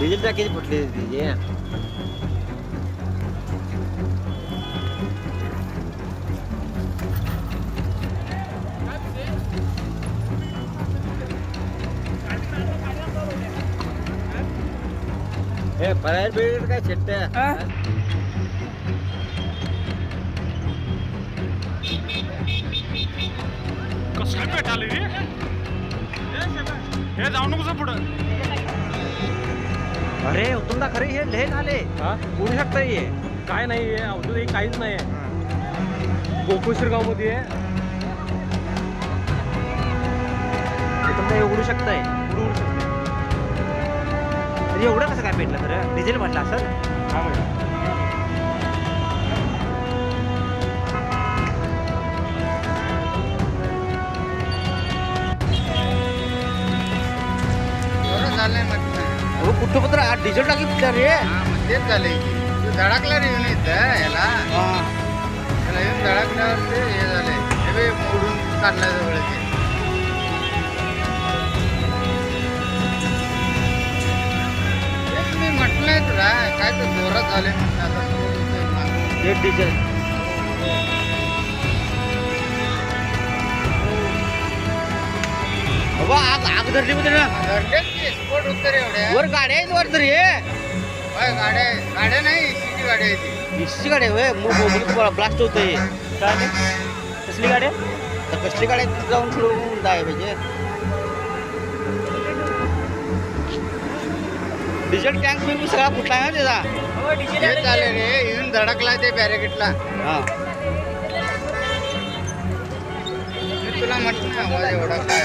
Diesel टाकीची फुटली तिची हे परायर बिरायर काय शेट्ट कसं काय भेटाले रे? हे जाऊ नको पुढं. अरे तुमचा खरे हे लय झाले हा? उडू शकता ये काय नाही आहे अवधूत हे काहीच नाही. आहे गोकुळश्री गावमध्ये आहे तुमचा हे उडू शकताय उडू उडू शकते एवढं कसं काय पेटलं खरं डिझेल म्हटलं असं हा कुठं पत्र डिझेल टाकी फुटल्या रे? हा मग तेच झालंय की. तू धडकला रे येऊन इथं ह्याला त्याला येऊन धडकल्यावर ते हे झालंय. हे बे मोडून काढलं ते. तेच मी म्हटलंय तुला काय तर जोरात झालंय म्हटलं आता. सोडून. हे. डिझेल आग आग धरली ना स्पोर्ट उत्तर एवढ्या. वर गाड्या आहेत वर तरी होय, गाड्या गाड्या नाही एसीची गाडी आहे ती. इष्टी गाडी होय. ब्लास्ट होत हे काय ते? कसली गाडी आहे? तर कसली गाडी आहे? तिथं जाऊन फिरून जाय पाहिजे. डिझेल टँक मी सगळा फुटला आहे ना त्याचा? तेच झालं रे येऊन धडकला ते बॅरिकेटला हा. ना आवाज एवढा काय.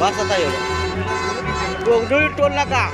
बस आता एवढं गोगडोळी टोल नका